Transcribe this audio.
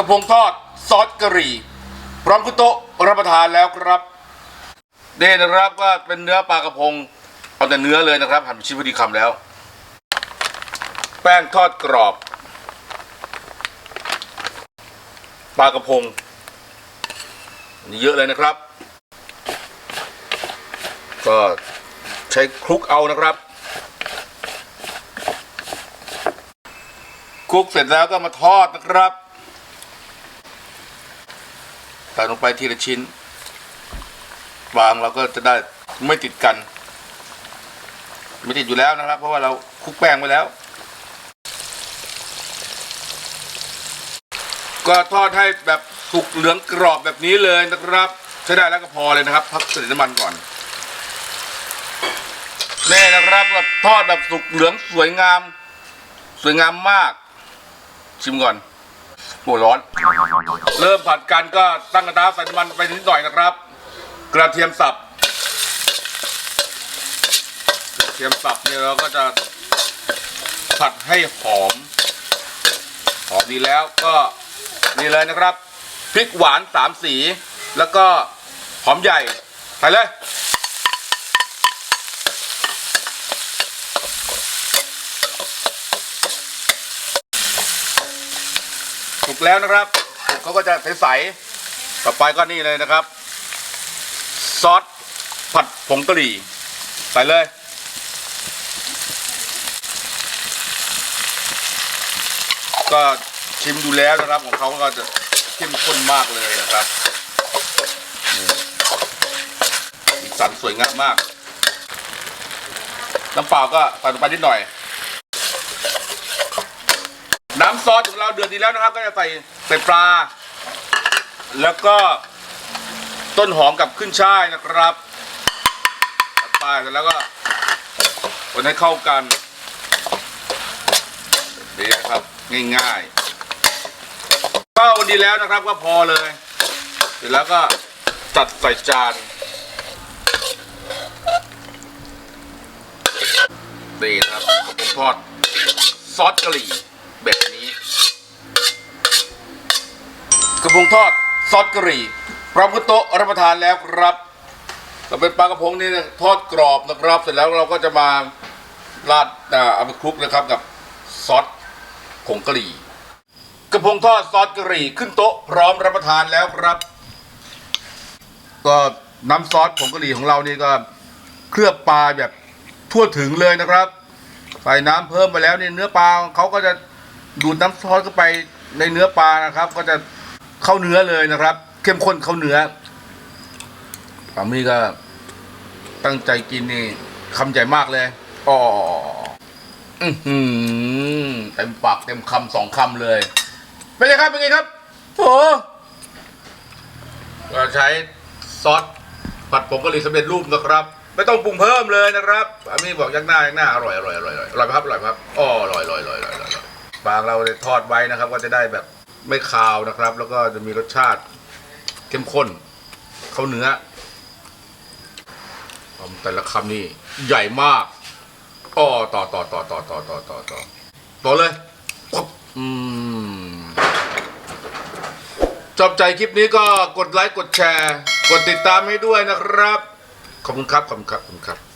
กระพงทอดซอสกะหรี่ พร้อมคุโตะรับประทานแล้วครับเด่นะครับก็เป็นเนื้อปลากระพง เอาแต่เนื้อเลยนะครับหั่นเป็นชิ้นพอดีคำแล้ว แป้งทอดกรอบปลากระพงนี่เยอะเลยนะครับ ก็ใช้คลุกเอานะครับคลุกเสร็จแล้วก็มาทอดนะครับ ส่ลงไปทีละชิ้น วางเราก็จะได้ไม่ติดกัน ไม่ติดอยู่แล้วนะครับ เพราะว่าเราคลุกแป้งไว้แล้ว ก็ทอดให้แบบสุกเหลืองกรอบแบบนี้เลยนะครับ ใช้ได้แล้วก็พอเลยนะครับ พักใส่น้ำมันก่อนนี่นะครับแบบทอดแบบสุกเหลืองสวยงาม สวยงามมาก ชิมก่อน โหร้อน เริ่มผัดกันก็ตั้งกระทะใส่น้ำมันไปนิดหน่อยนะครับ กระเทียมสับกระเทียมสับเนี่ยเราก็จะผัดให้หอม หอมดีแล้วก็นี่เลยนะครับพริกหวานสามสี แล้วก็หอมใหญ่ใส่เลย สุกแล้วนะครับสุกเขาก็จะใสๆต่อไปก็นี่เลยนะครับ ซอสผัดผงกะหรี่ใส่เลยก็ชิมดูแล้วนะครับของเขาก็จะเข้มข้นมากเลยนะครับนี่สีสันสวยงามมาก น้ำเปล่าก็ใส่ลงไปนิดหน่อย น้ำซอสของเราเดือดดีแล้วนะครับ ก็จะใส่ใส่ปลา แล้วก็ต้นหอมกับขึ้นช่ายนะครับใส่ไปเสร็จแล้วก็คนให้เข้ากันนี่นะครับง่ายๆก็วันดีแล้วนะครับก็พอเลย เสร็จแล้วก็จัดใส่จานนี่นะครับผมทอดซอสกะหรี่ แบบนี้ กระพงทอดซอสกะหรี่พร้อมกับโต๊ะรับประทานแล้วครับเราเป็นปลากระพงนี่ทอดกรอบนะครับ เสร็จแล้วเราก็จะมาราดเอาไปคลุกนะครับกับซอสผงกะหรี่ กระพงทอดซอสกะหรี่ขึ้นโต๊ะพร้อมรับประทานแล้วครับ ก็น้ำซอสผงกะหรี่ของเรานี่ก็เคลือบปลาแบบทั่วถึงเลยนะครับ ใส่น้ำเพิ่มไปแล้วเนี่ยเนื้อปลาเขาก็จะ ดูดน้ำซอสเข้าไปในเนื้อปลานะครับ ก็จะเข้าเนื้อเลยนะครับ เข้มข้นเข้าเนื้อปามี่ก็ตั้งใจกินนี่คำใหญ่มากเลยอ๋ออือหือเต็มปากเต็มคำสองคำเลยเป็นไงครับเป็นไงครับโอ้ก็ใช้ซอสผัดผงกะหรี่สำเร็จรูปนะครับ ไม่ต้องปรุงเพิ่มเลยนะครับอามี่บอกยักหน้ายักหน้าอร่อยอร่อยอร่อยอร่อยครับอร่อยครับอ๋ออร่อยอร่อยอร่อย อร่อยอร่อยปาเราได้ทอดไว้นะครับ ก็จะได้แบบไม่คาวนะครับ แล้วก็จะมีรสชาติเข้มข้นเข้าเนื้อแต่ละคำนี่ใหญ่มากอ๋อต่อต่อต่อต่อต่อต่อต่อต่อต่อเลยปุ๊บอืมชอบใจคลิปนี้ก็กดไลค์กดแชร์ กดติดตามให้ด้วยนะครับ ขอบคุณครับ ขอบคุณครับ ขอบคุณครับ